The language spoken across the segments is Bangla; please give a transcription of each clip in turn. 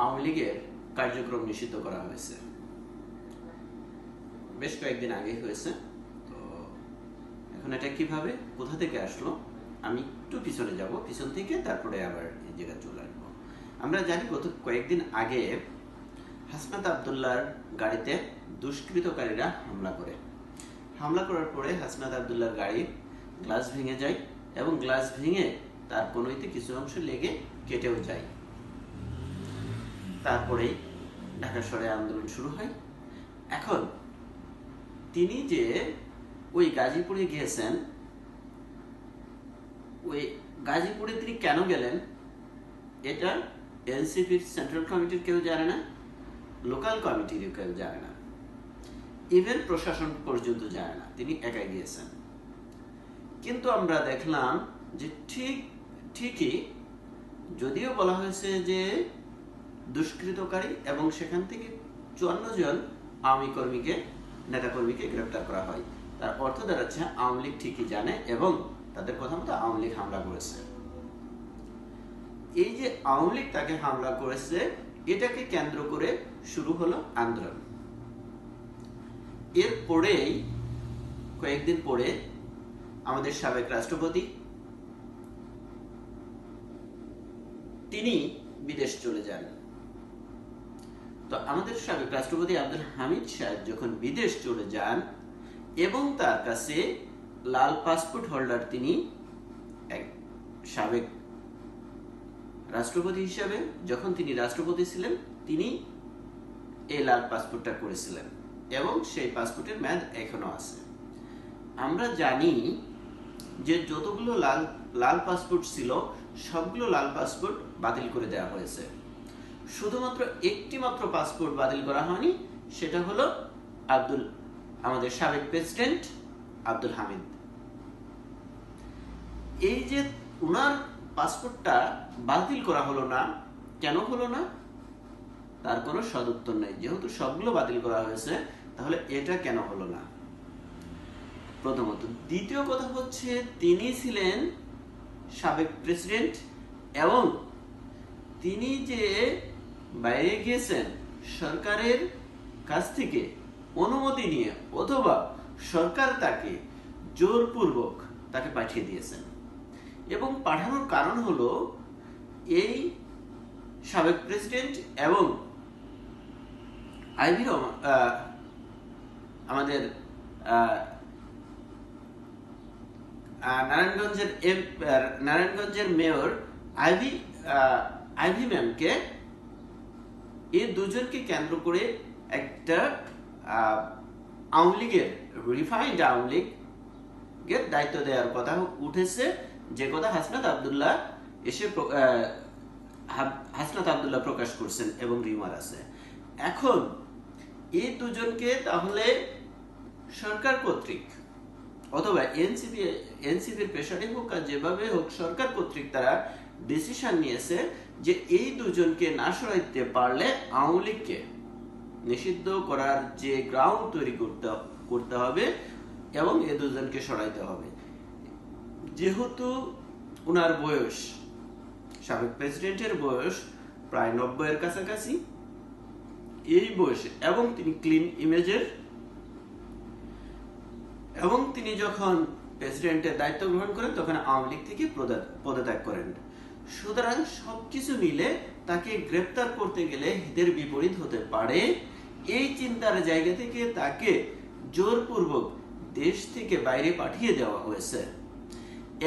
আওয়ামী লীগের কার্যক্রম নিষিদ্ধ করা হয়েছে। বেশ কয়েকদিন আগে হয়েছে। তো এখন এটা কীভাবে, কোথা থেকে আসলো, আমি একটু পিছনে যাব, পিছন থেকে তারপরে আবার এই জায়গায় চলে আসব। আমরা জানি গত কয়েকদিন আগে হাসনাত আবদুল্লার গাড়িতে দুষ্কৃতকারীরা হামলা করে। হামলা করার পরে হাসনাত আবদুল্লার গাড়ি গ্লাস ভেঙে যায় এবং গ্লাস ভেঙে তার কোনোইতে কিছু অংশ লেগে কেটেও যায়। তারপরেই ঢাকা শহরে আন্দোলন শুরু হয়। এখন তিনি যে ওই গাজীপুরে গিয়েছেন, ওই গাজীপুরে তিনি কেন গেলেন, এটা এনসিপির সেন্ট্রাল কমিটির কেউ জানে না, লোকাল কমিটির কেউ জানে না, ইভেন প্রশাসন পর্যন্ত জানে না, তিনি একাই গিয়েছেন। কিন্তু আমরা দেখলাম যে ঠিক, ঠিকই যদিও বলা হয়েছে যে দুষ্কৃতকারী এবং সেখান থেকে চুয়ান্ন জন আওয়ামী কর্মীকে, নেতাকর্মীকে গ্রেপ্তার করা হয়। তার অর্থ দাঁড়াচ্ছে আওয়ামী লীগ ঠিকই জানে এবং তাদের কথা মতো আওয়ামী লীগ হামলা করেছে। এই যে আওয়ামী লীগ তাকে হামলা করেছে, এটাকে কেন্দ্র করে শুরু হলো আন্দোলন। এরপরেই কয়েকদিন পরে আমাদের সাবেক রাষ্ট্রপতি, তিনি বিদেশ চলে যান। তো আমাদের সাবেক রাষ্ট্রপতি আব্দুল হামিদ সাহেব যখন বিদেশ চলে যান এবং তার কাছে লাল পাসপোর্ট হোল্ডার তিনি এক সাবেক রাষ্ট্রপতি হিসাবে যখন তিনি রাষ্ট্রপতি ছিলেন, তিনি এই লাল পাসপোর্টটা করেছিলেন এবং সেই পাসপোর্টের মেয়াদ এখনও আছে। আমরা জানি যে যতগুলো লাল লাল পাসপোর্ট ছিল, সবগুলো লাল পাসপোর্ট বাতিল করে দেওয়া হয়েছে। শুধুমাত্র একটি মাত্র পাসপোর্ট বাতিল করা হয়নি, সেটা হলো আব্দুল, আমাদের সাবেক প্রেসিডেন্ট আব্দুল হামিদ। এই যে উনার পাসপোর্টটা বাতিল করা হলো না, কেন হলো না? তার কোনো সদুত্তর নেই। যেহেতু সবগুলো বাতিল করা হয়েছে, তাহলে এটা কেন হলো না? প্রথমত, দ্বিতীয় কথা হচ্ছে, তিনি ছিলেন সাবেক প্রেসিডেন্ট এবং তিনি যে বাইরে গিয়েছেন সরকারের কাছ থেকে অনুমতি নিয়ে অথবা সরকার তাকে জোরপূর্বক তাকে পাঠিয়ে দিয়েছেন। এবং পাঠানোর কারণ হলো এই সাবেক প্রেসিডেন্ট এবং আইভি আমাদের নারায়ণগঞ্জের নারায়ণগঞ্জের মেয়র আইভি আইভি ম্যামকে এই দুজনকে কেন্দ্র করে একটা আওয়ামী লীগের রিফাইন্ড আওয়ামী লীগের দায়িত্ব দেওয়ার কথা উঠেছে। যে কথা হাসনাত আবদুল্লাহ এসে হাসনাত আবদুল্লাহ প্রকাশ করছেন এবং রিমার আছে। এখন, এই দুজনকে তাহলে সরকার কর্তৃক অথবা এনসিপি, এনসিপির প্রেশারে হোক আর যেভাবে হোক সরকার কর্তৃক তারা ডিসিশন নিয়েছে যে এই দুজনকে না সরাইতে পারলে আওয়ামী নিষিদ্ধ করার যে গ্রাউন্ড তৈরি করতে করতে হবে এবং এই দুজনকে সরাইতে হবে। যেহেতু ওনার বয়স, সাবেক প্রেসিডেন্টের বয়স প্রায় নব্বইয়ের কাছাকাছি, এই বয়সে এবং তিনি ক্লিন ইমেজের এবং তিনি যখন প্রেসিডেন্টের দায়িত্ব গ্রহণ করেন, তখন আওয়ামী লীগ থেকে পদত্যাগ করেন। সুতরাং সবকিছু মিলে তাকে গ্রেপ্তার করতে গেলে হিতের বিপরীত হতে পারে। এই চিন্তার জায়গা থেকে তাকে জোরপূর্বক দেশ থেকে বাইরে পাঠিয়ে দেওয়া হয়েছে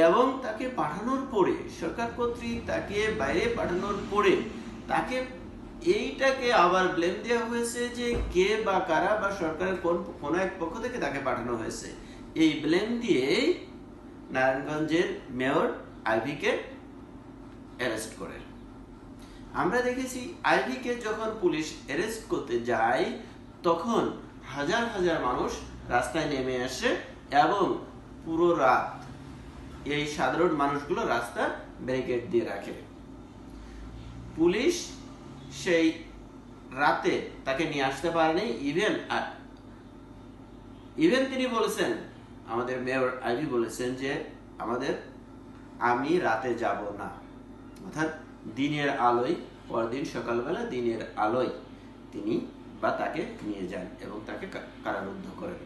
এবং তাকে পাঠানোর পরে, সরকার কর্তৃক তাকে বাইরে পাঠানোর পরে তাকে এইটাকে আবার ব্লেম দেওয়া হয়েছে যে কে বা কারা বা সরকারের কোন কোন এক পক্ষ থেকে তাকে পাঠানো হয়েছে। এই ব্লেম দিয়ে নারায়ণগঞ্জের মেয়র আইভিকে অ্যারেস্ট করে। আমরা দেখেছি আইভিকে যখন পুলিশ অ্যারেস্ট করতে যায়, তখন হাজার হাজার মানুষ রাস্তায় নেমে আসে এবং পুরো রাত এই সাধারণ মানুষগুলো রাস্তা ব্যারিকেড দিয়ে রাখে। পুলিশ সেই রাতে তাকে নিয়ে আসতে পারেনি ইভেন আর ইভেন তিনি বলেছেন, আমাদের মেয়র আইভি বলেছেন যে, আমাদের, আমি রাতে যাব না। অর্থাৎ দিনের আলোয়, পরদিন সকালবেলা দিনের আলোয় তিনি বা তাকে নিয়ে যান এবং তাকে কারারুদ্ধ করেন।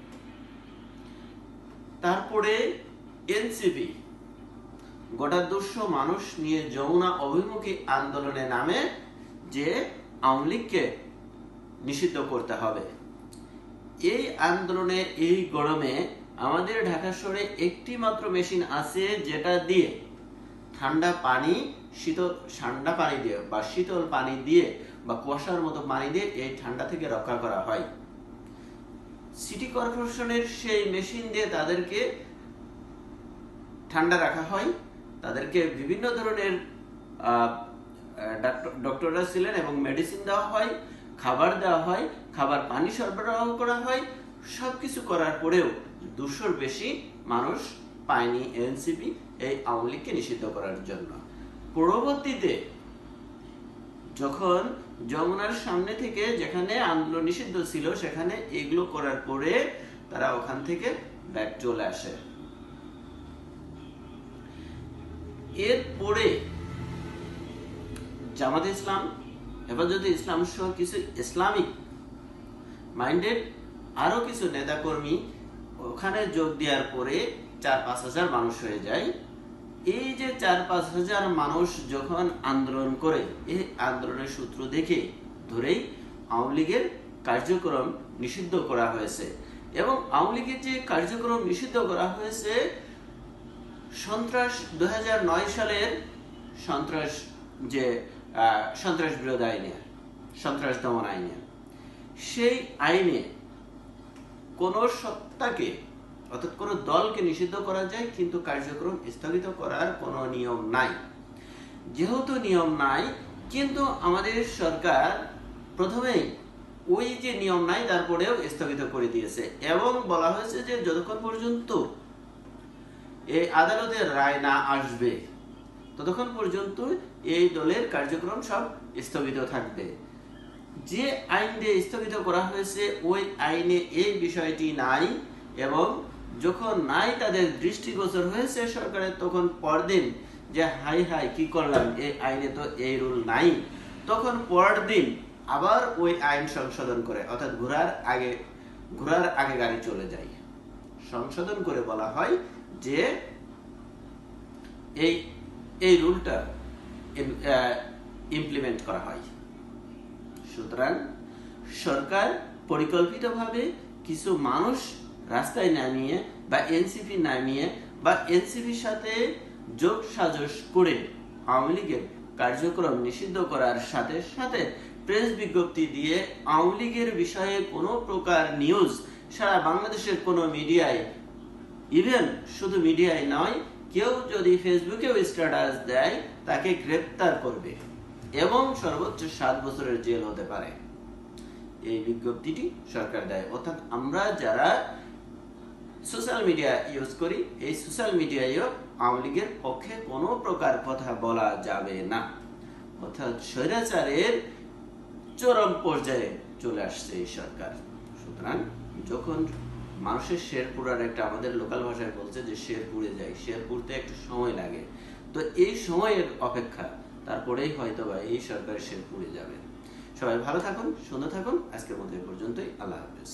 তারপরে এনসিপি, গোটা দুশো মানুষ নিয়ে যমুনা অভিমুখী আন্দোলনে নামে যে আওয়ামী লীগকে নিষিদ্ধ করতে হবে। এই আন্দোলনে, এই গরমে আমাদের ঢাকা শহরে একটি মাত্র মেশিন আছে যেটা দিয়ে ঠান্ডা পানি শীতল ঠান্ডা পানি দিয়ে বা শীতল পানি দিয়ে বা কুয়াশার মতো পানি দিয়ে এই ঠান্ডা থেকে রক্ষা করা হয়। সিটি কর্পোরেশনের সেই মেশিন দিয়ে তাদেরকে ঠান্ডা রাখা হয়। তাদেরকে বিভিন্ন ধরনের ডক্টররা ছিলেন এবং মেডিসিন দেওয়া হয়, খাবার দেওয়া হয়, খাবার পানি সরবরাহ করা হয়। সবকিছু করার পরেও দুশোর বেশি মানুষ পায়নি এনসিপি, এই আওয়ামী লীগকে নিষিদ্ধ করার জন্য। পরবর্তীতে যখন যমুনার সামনে থেকে যেখানে আন্দোলন নিষিদ্ধ ছিল, সেখানে এগুলো করার পরে তারা ওখান থেকে ব্যাক চলে আসে। এরপরে জামাত ইসলাম, হেফাজতে ইসলাম সহ কিছু ইসলামিক মাইন্ডেড আরও কিছু নেতাকর্মী ওখানে যোগ দেওয়ার পরে চার পাঁচ হাজার মানুষ হয়ে যায়। এই যে চার পাঁচ হাজার মানুষ যখন আন্দোলন করে, এই আন্দোলনের সূত্র দেখে ধরেই আওয়ামী লীগের কার্যক্রম নিষিদ্ধ করা হয়েছে। এবং আওয়ামী লীগের যে কার্যক্রম নিষিদ্ধ করা হয়েছে, সন্ত্রাস দু হাজার নয় সালের সন্ত্রাস যে সন্ত্রাস বিরোধ আইনে, সন্ত্রাস দমন আইনে। সেই আইনে কোন সত্তাকে অর্থাৎ কোন দলকে নিষিদ্ধ করা যায়, কিন্তু কার্যক্রম স্থগিত করার কোনো নিয়ম নাই। যেহেতু নিয়ম নাই, কিন্তু আমাদের সরকার প্রথমেই ওই যে নিয়ম নাই, তারপরেও স্থগিত করে দিয়েছে। এবং বলা হয়েছে যে যতক্ষণ পর্যন্ত এই আদালতের রায় না আসবে, ততক্ষণ পর্যন্ত এই দলের কার্যক্রম সব স্থগিত থাকবে। যে আইন দিয়ে স্থগিত করা হয়েছে, ওই আইনে এই বিষয়টি নাই এবং যখন নাই তাদের দৃষ্টিগোচর হয়েছে সরকারের, তখন পরদিন যে হাই হাই কি করলাম, এই আইনে তো এই রুল নাই, তখন পরদিন আবার ওই আইন সংশোধন করে, অর্থাৎ ঘোরার আগে ঘোরার আগে গাড়ি চলে যায়। সংশোধন করে বলা হয় যে এই এই রুলটা ইমপ্লিমেন্ট করা হয়। সুতরাং সরকার পরিকল্পিতভাবে কিছু মানুষ রাস্তায় নামিয়ে বা এনসিপি নামিয়ে বা এনসিপির সাথে যোগ সাজস করে আওয়ামী লীগের কার্যক্রম নিষিদ্ধ করার সাথে সাথে প্রেস বিজ্ঞপ্তি দিয়ে আওয়ামী লীগের বিষয়ে কোনো প্রকার নিউজ সারা বাংলাদেশের কোনো মিডিয়ায় ইভেন শুধু মিডিয়ায় নয়, কেউ যদি ফেসবুকেও স্ট্যাটাস দেয়, তাকে গ্রেপ্তার করবে এবং সর্বোচ্চ সাত বছরের জেল হতে পারে। এই বিজ্ঞপ্তিটি সরকার দেয়। অর্থাৎ আমরা যারা সোশ্যাল মিডিয়া ইউজ করি, এই সোশ্যাল মিডিয়ায়ও আওয়ামী লীগের পক্ষে কোনো প্রকার কথা বলা যাবে না। অর্থাৎ স্বৈরাচারের চরম পর্যায়ে চলে আসছে এই সরকার। সুতরাং যখন মানুষের শের পুরার একটা আমাদের লোকাল ভাষায় বলছে যে শের পুড়ে যায় শের পুড়তে একটু সময় লাগে। তো এই সময়ের অপেক্ষা, তারপরেই হয়তো বা এই সরকারের শের পুড়ে যাবে। সবাই ভালো থাকুন, সুন্দর থাকুন। আজকের এই পর্যন্তই। আল্লাহ হাফেজ।